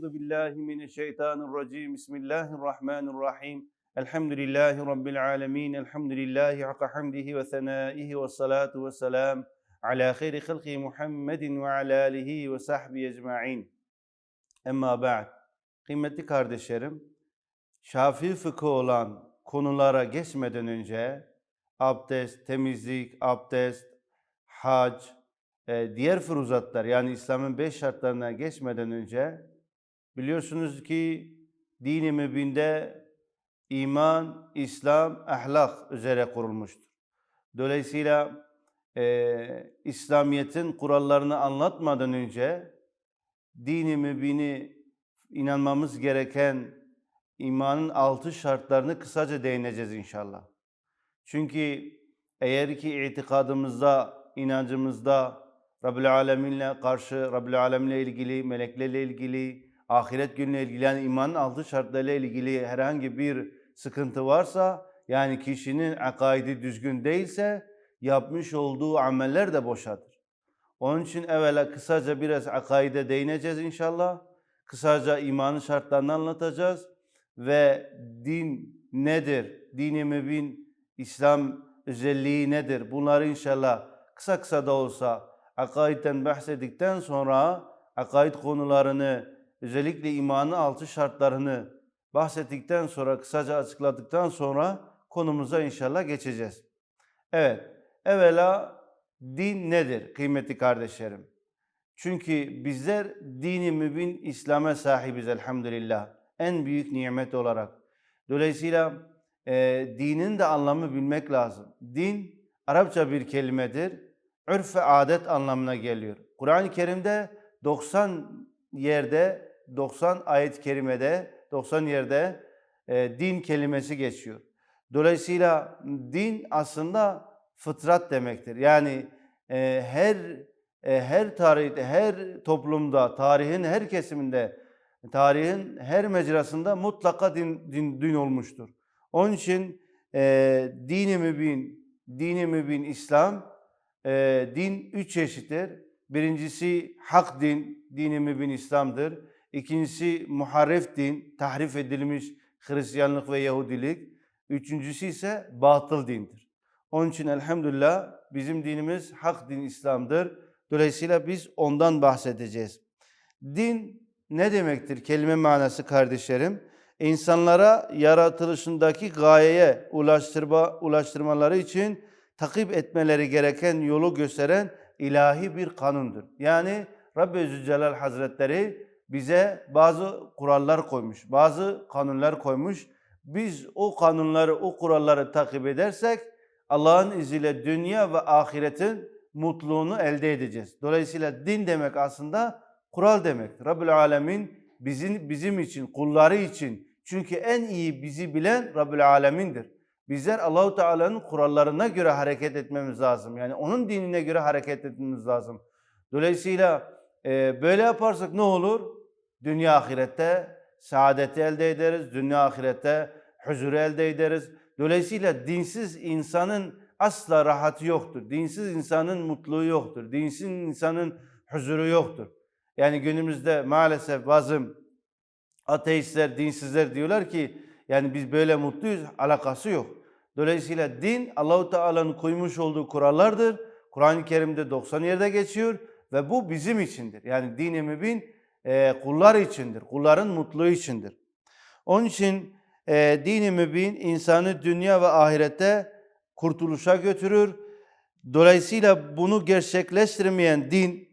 Euzu billahi mineşşeytanirracim. Bismillahirrahmanirrahim. Elhamdülillahi rabbil alamin. Elhamdülillahi hakka hamdihi ve senaihi ve salatu ve selam ala hayri halqi Muhammedin ve ala alihi ve sahbihi ecmaîn. Emma ba'd. Kıymetli kardeşlerim, Şafii fıkı olan konulara geçmeden önce abdest, temizlik, abdest, hac, e, diğer fıruzatlar yani İslam'ın beş şartlarına geçmeden önce biliyorsunuz ki dini mübinde iman, İslam, ahlak üzere kurulmuştur. Dolayısıyla e, İslamiyet'in kurallarını anlatmadan önce dini mübini inanmamız gereken imanın altı şartlarını kısaca değineceğiz inşallah. Çünkü eğer ki itikadımızda, inancımızda Rabbül Alemin'le karşı, Rabbül Alemin'le ilgili, meleklerle ilgili, ahiret gününe ilgili yani imanın altı şartlarıyla ilgili herhangi bir sıkıntı varsa yani kişinin akaidi düzgün değilse yapmış olduğu ameller de boşadır. Onun için evvela kısaca biraz akaide değineceğiz inşallah. Kısaca imanın şartlarını anlatacağız ve din nedir? Dini mübin, İslam özelliği nedir? Bunları inşallah kısa kısa da olsa akaidden bahsettikten sonra akaid konularını özellikle imanın altı şartlarını bahsettikten sonra kısaca açıkladıktan sonra konumuza inşallah geçeceğiz. Evet, evvela din nedir kıymetli kardeşlerim? Çünkü bizler dini mübin İslam'a sahibiz elhamdülillah. En büyük nimet olarak. Dolayısıyla e, dinin de anlamı bilmek lazım. Din Arapça bir kelimedir. Örf ve adet anlamına geliyor. Kur'an-ı Kerim'de 90 yerde, 90 ayet-i kerimede, 90 yerde e, din kelimesi geçiyor. Dolayısıyla din aslında fıtrat demektir. Yani e, her e, her tarihte, her toplumda, tarihin her kesiminde, tarihin her mecrasında mutlaka din, din, din olmuştur. Onun için e, dini mübin, dini mübin İslam, e, din üç çeşittir. Birincisi hak din, dini mübin İslam'dır. İkincisi muharref din, tahrif edilmiş Hristiyanlık ve Yahudilik. Üçüncüsü ise batıl dindir. Onun için elhamdülillah bizim dinimiz hak din İslam'dır. Dolayısıyla biz ondan bahsedeceğiz. Din ne demektir? Kelime manası kardeşlerim. İnsanlara yaratılışındaki gayeye ulaştırma, ulaştırmaları için takip etmeleri gereken yolu gösteren ilahi bir kanundur. Yani Rabbi Zülcelal Hazretleri bize bazı kurallar koymuş, bazı kanunlar koymuş. Biz o kanunları, o kuralları takip edersek Allah'ın izniyle dünya ve ahiretin mutluluğunu elde edeceğiz. Dolayısıyla din demek aslında kural demek. Rabbül Alemin bizim, bizim için, kulları için. Çünkü en iyi bizi bilen Rabbül Alemin'dir. Bizler Allahu Teala'nın kurallarına göre hareket etmemiz lazım. Yani onun dinine göre hareket etmemiz lazım. Dolayısıyla e, böyle yaparsak ne olur? Dünya ahirette saadeti elde ederiz. Dünya ahirette huzuru elde ederiz. Dolayısıyla dinsiz insanın asla rahatı yoktur. Dinsiz insanın mutluluğu yoktur. Dinsiz insanın huzuru yoktur. Yani günümüzde maalesef bazı ateistler, dinsizler diyorlar ki yani biz böyle mutluyuz, alakası yok. Dolayısıyla din Allahu Teala'nın koymuş olduğu kurallardır. Kur'an-ı Kerim'de 90 yerde geçiyor ve bu bizim içindir. Yani dini mübin e, kullar içindir. Kulların mutluluğu içindir. Onun için e, dini mübin insanı dünya ve ahirette kurtuluşa götürür. Dolayısıyla bunu gerçekleştirmeyen din,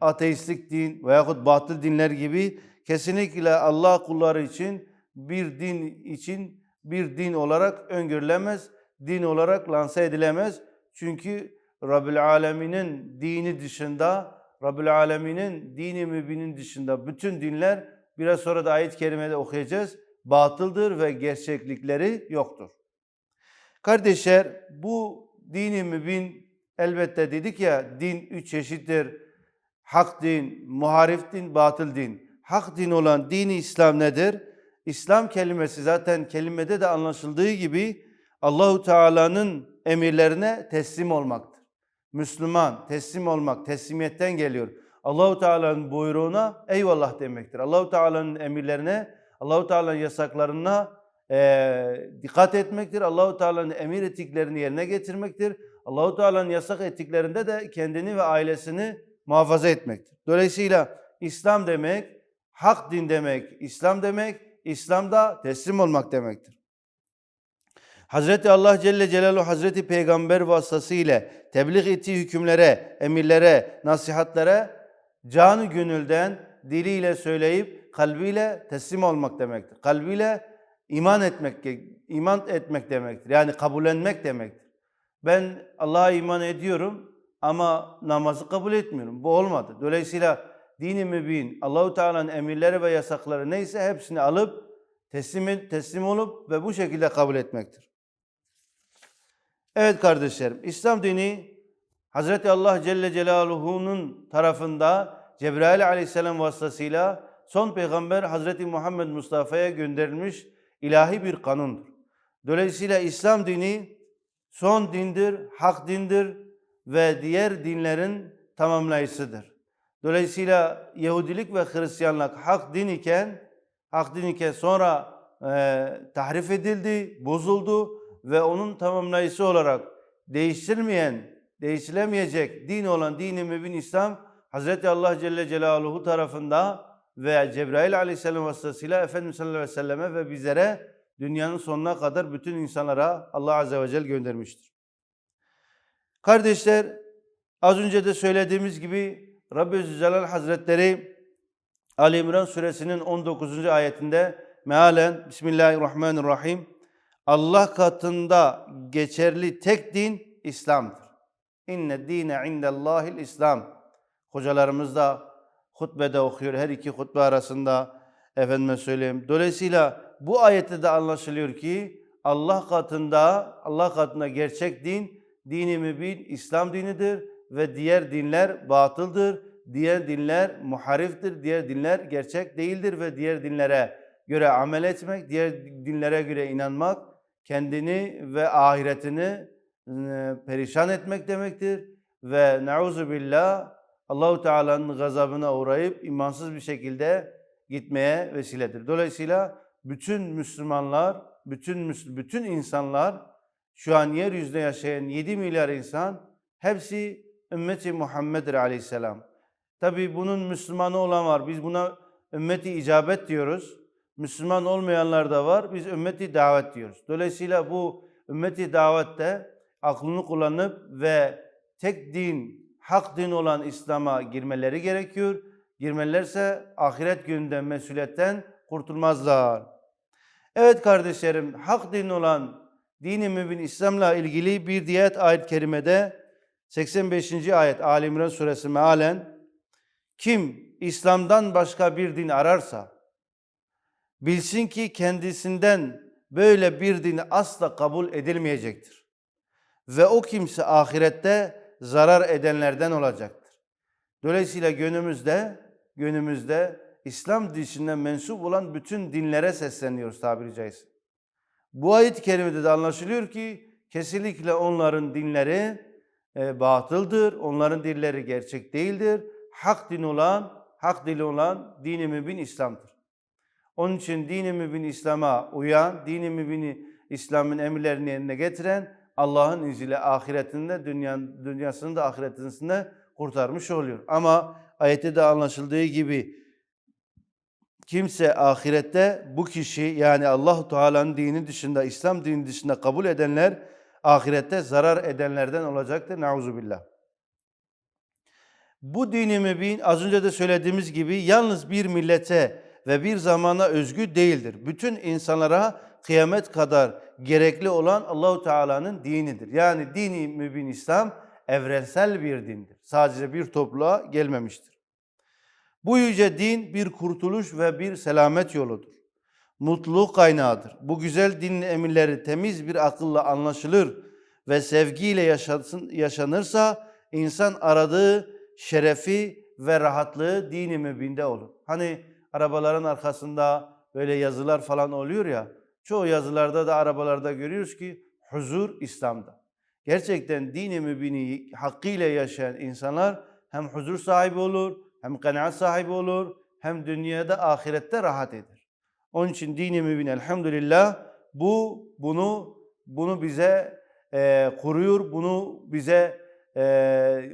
ateistlik din veyahut batıl dinler gibi kesinlikle Allah kulları için bir din için bir din olarak öngörülemez, din olarak lanse edilemez. Çünkü Rabbül Alemin'in dini dışında, Rabbül Alemin'in dini mübinin dışında bütün dinler biraz sonra da ayet-i kerimede okuyacağız. Batıldır ve gerçeklikleri yoktur. Kardeşler bu dini mübin elbette dedik ya din üç çeşittir. Hak din, muharif din, batıl din. Hak din olan dini İslam nedir? İslam kelimesi zaten kelimede de anlaşıldığı gibi Allahu Teala'nın emirlerine teslim olmaktır. Müslüman teslim olmak, teslimiyetten geliyor. Allahu Teala'nın buyruğuna eyvallah demektir. Allahu Teala'nın emirlerine, Allahu Teala'nın yasaklarına eee, dikkat etmektir. Allahu Teala'nın emir ettiklerini yerine getirmektir. Allahu Teala'nın yasak ettiklerinde de kendini ve ailesini muhafaza etmektir. Dolayısıyla İslam demek, hak din demek, İslam demek, İslam'da teslim olmak demektir. Hazreti Allah Celle Celaluhu Hazreti Peygamber vasıtasıyla tebliğ ettiği hükümlere, emirlere, nasihatlere canı gönülden diliyle söyleyip kalbiyle teslim olmak demektir. Kalbiyle iman etmek iman etmek demektir. Yani kabullenmek demektir. Ben Allah'a iman ediyorum ama namazı kabul etmiyorum. Bu olmadı. Dolayısıyla dini mübin, Allahu Teala'nın emirleri ve yasakları neyse hepsini alıp teslim teslim olup ve bu şekilde kabul etmektir. Evet kardeşlerim, İslam dini Hazreti Allah Celle Celaluhu'nun tarafında Cebrail Aleyhisselam vasıtasıyla son peygamber Hazreti Muhammed Mustafa'ya gönderilmiş ilahi bir kanundur. Dolayısıyla İslam dini son dindir, hak dindir ve diğer dinlerin tamamlayıcısıdır. Dolayısıyla Yahudilik ve Hristiyanlık hak din iken, hak din iken sonra e, tahrif edildi, bozuldu ve onun tamamlayıcısı olarak değiştirmeyen, değişilemeyecek din olan dini mübin İslam Hazreti Allah Celle Celaluhu tarafında ve Cebrail Aleyhisselam vasıtasıyla Efendimiz sallallahu aleyhi ve selleme ve bizlere dünyanın sonuna kadar bütün insanlara Allah Azze ve Celle göndermiştir. Kardeşler az önce de söylediğimiz gibi Rabbi Zülcelal Hazretleri Ali İmran suresinin 19. ayetinde mealen Bismillahirrahmanirrahim Allah katında geçerli tek din İslam'dır. İnne dine indellahil İslam. Hocalarımız da hutbede okuyor. Her iki hutbe arasında efendime söyleyeyim. Dolayısıyla bu ayette de anlaşılıyor ki Allah katında Allah katında gerçek din dini mübin İslam dinidir ve diğer dinler batıldır. Diğer dinler muhariftir. Diğer dinler gerçek değildir ve diğer dinlere göre amel etmek, diğer dinlere göre inanmak kendini ve ahiretini perişan etmek demektir ve nauzu billah Allahu Teala'nın gazabına uğrayıp imansız bir şekilde gitmeye vesiledir. Dolayısıyla bütün Müslümanlar, bütün bütün insanlar şu an yeryüzünde yaşayan 7 milyar insan hepsi ümmeti Muhammed'dir aleyhisselam. Tabi bunun Müslümanı olan var. Biz buna ümmeti icabet diyoruz. Müslüman olmayanlar da var. Biz ümmeti davet diyoruz. Dolayısıyla bu ümmeti davette aklını kullanıp ve tek din, hak din olan İslam'a girmeleri gerekiyor. Girmelerse ahiret gününde mesuliyetten kurtulmazlar. Evet kardeşlerim, hak din olan dini mübin İslam'la ilgili bir diğer ayet-i kerimede 85. ayet Ali İmran suresi mealen kim İslam'dan başka bir din ararsa bilsin ki kendisinden böyle bir din asla kabul edilmeyecektir. Ve o kimse ahirette zarar edenlerden olacaktır. Dolayısıyla gönlümüzde, gönlümüzde İslam dışında mensup olan bütün dinlere sesleniyoruz tabiri caizse. Bu ayet-i kerimede de anlaşılıyor ki kesinlikle onların dinleri e, batıldır, onların dilleri gerçek değildir. Hak din olan, hak dili olan dini mübin İslam'dır. Onun için dini mübin İslam'a uyan, dini mübini İslam'ın emirlerini yerine getiren Allah'ın izniyle ahiretinde, dünyanın, dünyasını da ahiretinde kurtarmış oluyor. Ama ayette de anlaşıldığı gibi kimse ahirette bu kişi yani Allah Teala'nın dini dışında, İslam dini dışında kabul edenler ahirette zarar edenlerden olacaktır. Nauzubillah. Bu dini mübin az önce de söylediğimiz gibi yalnız bir millete ve bir zamana özgü değildir. Bütün insanlara kıyamet kadar gerekli olan Allahu Teala'nın dinidir. Yani dini mübin İslam evrensel bir dindir. Sadece bir topluluğa gelmemiştir. Bu yüce din bir kurtuluş ve bir selamet yoludur. Mutluluk kaynağıdır. Bu güzel dinin emirleri temiz bir akılla anlaşılır ve sevgiyle yaşansın, yaşanırsa insan aradığı şerefi ve rahatlığı dini mübinde olur. Hani arabaların arkasında böyle yazılar falan oluyor ya. Çoğu yazılarda da arabalarda görüyoruz ki huzur İslam'da. Gerçekten dini mübini hakkıyla yaşayan insanlar hem huzur sahibi olur, hem kanaat sahibi olur, hem dünyada ahirette rahat eder. Onun için dini mübin elhamdülillah bu bunu bunu bize e, kuruyor, bunu bize e,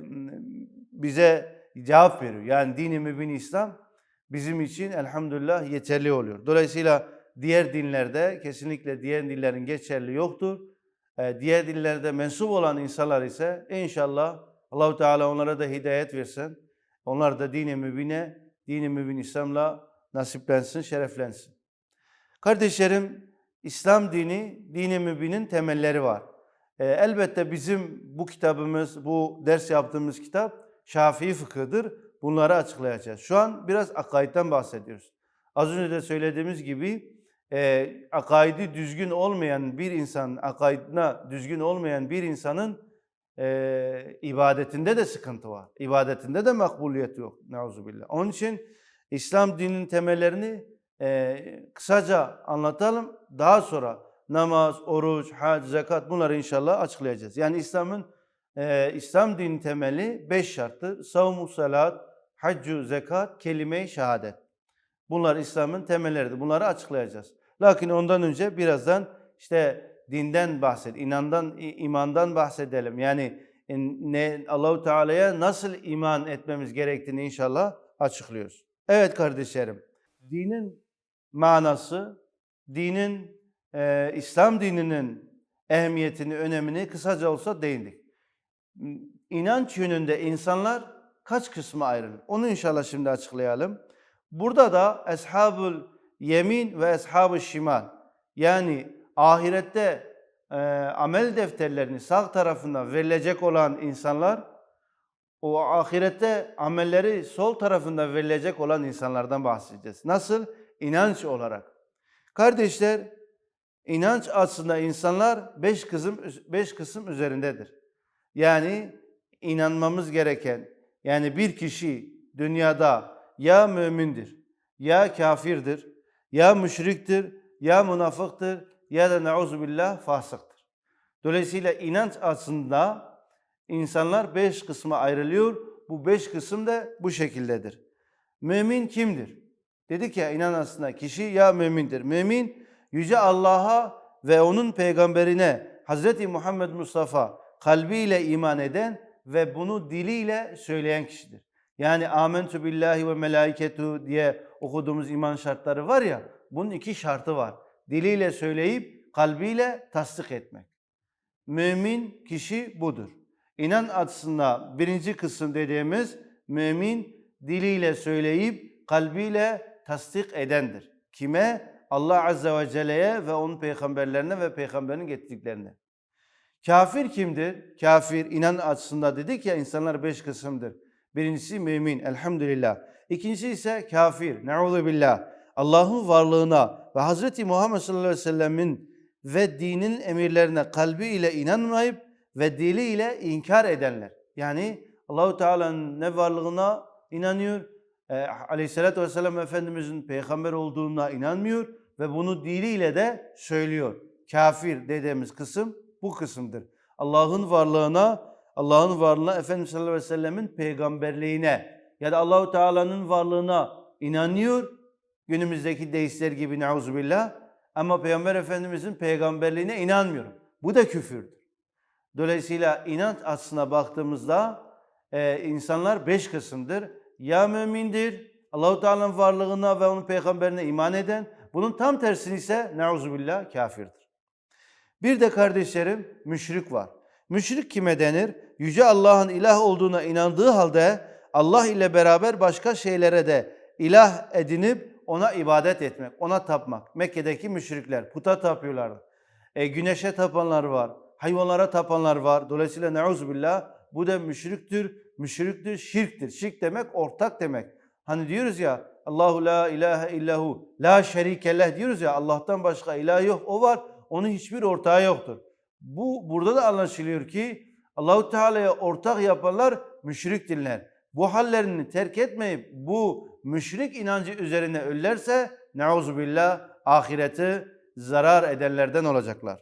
bize cevap veriyor. Yani dini mübin İslam bizim için elhamdülillah yeterli oluyor. Dolayısıyla diğer dinlerde kesinlikle diğer dinlerin geçerli yoktur. E, diğer dinlerde mensup olan insanlar ise inşallah Allahu Teala onlara da hidayet versin. Onlar da dini mübine, dini mübin İslam'la nasiplensin, şereflensin. Kardeşlerim, İslam dini, dini mübinin temelleri var. E, elbette bizim bu kitabımız, bu ders yaptığımız kitap Şafii fıkıhıdır. Bunları açıklayacağız. Şu an biraz akaidden bahsediyoruz. Az önce de söylediğimiz gibi e, akaidi düzgün olmayan bir insan, akaidine düzgün olmayan bir insanın e, ibadetinde de sıkıntı var. İbadetinde de makbuliyet yok. Neuzubillah. Onun için İslam dininin temellerini e, kısaca anlatalım. Daha sonra namaz, oruç, hac, zekat bunları inşallah açıklayacağız. Yani İslam'ın e, İslam din temeli beş şarttır. Savmu, salat, haccu, zekat, kelime-i şehadet. Bunlar İslam'ın temelleridir. Bunları açıklayacağız. Lakin ondan önce birazdan işte dinden bahset, inandan, imandan bahsedelim. Yani ne Allahu Teala'ya nasıl iman etmemiz gerektiğini inşallah açıklıyoruz. Evet kardeşlerim, dinin manası, dinin e, İslam dininin ehemmiyetini, önemini kısaca olsa değindik. İnanç yönünde insanlar kaç kısma ayrılır? Onu inşallah şimdi açıklayalım. Burada da eshabul yemin ve eshabul şimal yani ahirette e, amel defterlerini sağ tarafında verilecek olan insanlar o ahirette amelleri sol tarafında verilecek olan insanlardan bahsedeceğiz. Nasıl? İnanç olarak. Kardeşler, inanç aslında insanlar beş kısım beş kısım üzerindedir. Yani inanmamız gereken, yani bir kişi dünyada ya mümindir, ya kafirdir, ya müşriktir, ya münafıktır, ya da neuzubillah fasıktır. Dolayısıyla inanç aslında insanlar beş kısma ayrılıyor. Bu beş kısım da bu şekildedir. Mümin kimdir? Dedik ya inan aslında kişi ya mümindir. Mümin Yüce Allah'a ve onun peygamberine Hazreti Muhammed Mustafa kalbiyle iman eden ve bunu diliyle söyleyen kişidir. Yani amentu billahi ve melaiketu diye okuduğumuz iman şartları var ya bunun iki şartı var. Diliyle söyleyip kalbiyle tasdik etmek. Mümin kişi budur. İnan açısından birinci kısım dediğimiz mümin diliyle söyleyip kalbiyle tasdik edendir. Kime? Allah Azze ve Celle'ye ve onun peygamberlerine ve peygamberin getirdiklerine. Kafir kimdir? Kafir inan açısından dedik ya insanlar beş kısımdır. Birincisi mümin elhamdülillah. İkincisi ise kafir. Ne'udhu. Allah'ın varlığına ve Hazreti Muhammed sallallahu aleyhi ve sellemin ve dinin emirlerine kalbiyle inanmayıp ve diliyle inkar edenler. Yani Allahu Teala'nın ne varlığına inanıyor, e, Aleyhisselatü Vesselam Efendimizin peygamber olduğuna inanmıyor ve bunu diliyle de söylüyor. Kafir dediğimiz kısım bu kısımdır. Allah'ın varlığına, Allah'ın varlığına Efendimiz sallallahu aleyhi ve sellemin peygamberliğine ya da Allahu Teala'nın varlığına inanıyor. Günümüzdeki deistler gibi neuzubillah ama Peygamber Efendimizin peygamberliğine inanmıyor. Bu da küfürdür. Dolayısıyla inanç aslına baktığımızda e, insanlar beş kısımdır. Ya mümindir, Allahu Teala'nın varlığına ve onun peygamberine iman eden, bunun tam tersini ise neuzubillah kafirdir. Bir de kardeşlerim müşrik var. Müşrik kime denir? Yüce Allah'ın ilah olduğuna inandığı halde Allah ile beraber başka şeylere de ilah edinip ona ibadet etmek, ona tapmak. Mekke'deki müşrikler puta tapıyorlardı. E, güneşe tapanlar var, hayvanlara tapanlar var. Dolayısıyla neuzubillah bu da müşriktür, müşriktür, şirktir. Şirk demek ortak demek. Hani diyoruz ya Allahu la ilahe illahu la şerikellah diyoruz ya Allah'tan başka ilah yok. O var. Onun hiçbir ortağı yoktur. Bu burada da anlaşılıyor ki Allahu Teala'ya ortak yapanlar müşriktirler. Bu hallerini terk etmeyip bu müşrik inancı üzerine ölürlerse neuzubillah ahireti zarar edenlerden olacaklar.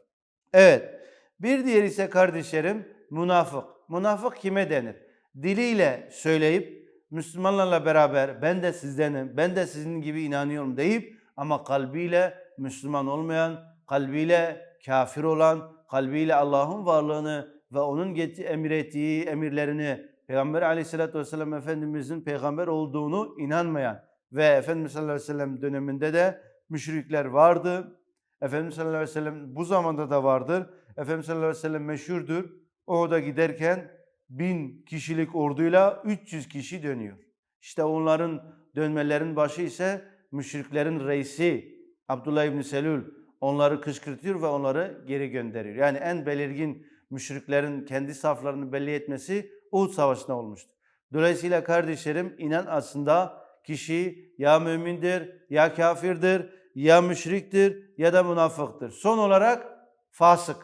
Evet. Bir diğer ise kardeşlerim münafık. Münafık kime denir? Diliyle söyleyip Müslümanlarla beraber ben de sizdenim, ben de sizin gibi inanıyorum deyip ama kalbiyle Müslüman olmayan, kalbiyle kafir olan, kalbiyle Allah'ın varlığını ve onun geti- emir ettiği emirlerini Peygamber aleyhissalatü vesselam Efendimizin peygamber olduğunu inanmayan ve Efendimiz sallallahu aleyhi ve sellem döneminde de müşrikler vardı. Efendimiz sallallahu aleyhi ve sellem bu zamanda da vardır. Efendimiz sallallahu aleyhi ve sellem meşhurdur. Orada giderken bin kişilik orduyla 300 kişi dönüyor. İşte onların dönmelerin başı ise müşriklerin reisi Abdullah İbni Selül onları kışkırtıyor ve onları geri gönderiyor. Yani en belirgin müşriklerin kendi saflarını belli etmesi Uhud Savaşı'nda olmuştu. Dolayısıyla kardeşlerim inan aslında kişi ya mümindir, ya kafirdir, ya müşriktir ya da münafıktır. Son olarak fasık.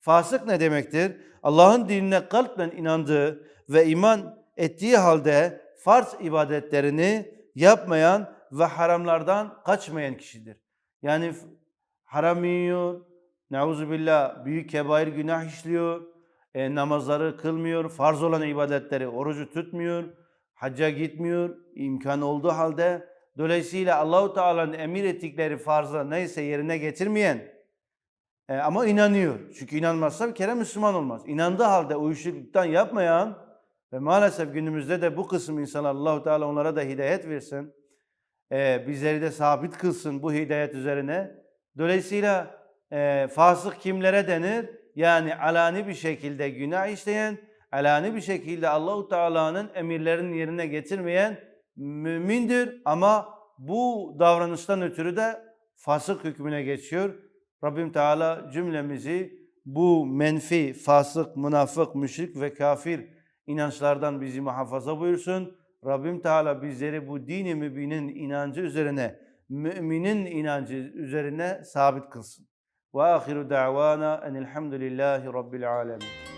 Fasık ne demektir? Allah'ın dinine kalple inandığı ve iman ettiği halde farz ibadetlerini yapmayan ve haramlardan kaçmayan kişidir. Yani haram yiyor, neuzubillah büyük kebair günah işliyor, e, namazları kılmıyor, farz olan ibadetleri, orucu tutmuyor, hacca gitmiyor, imkan olduğu halde. Dolayısıyla Allahu Teala'nın emir ettikleri farzı neyse yerine getirmeyen e, ama inanıyor. Çünkü inanmazsa bir kere Müslüman olmaz. İnandığı halde uyuşukluktan yapmayan ve maalesef günümüzde de bu kısım insanlar Allahu Teala onlara da hidayet versin. E, bizleri de sabit kılsın bu hidayet üzerine. Dolayısıyla e, fasık kimlere denir? Yani alani bir şekilde günah işleyen, alani bir şekilde Allahu Teala'nın emirlerini yerine getirmeyen mümindir ama bu davranıştan ötürü de fasık hükmüne geçiyor. Rabbim Teala cümlemizi bu menfi, fasık, münafık, müşrik ve kafir inançlardan bizi muhafaza buyursun. Rabbim Teala bizleri bu dini mübinin inancı üzerine, müminin inancı üzerine sabit kılsın. Ve ahiru da'vana enilhamdülillahi rabbil alemin.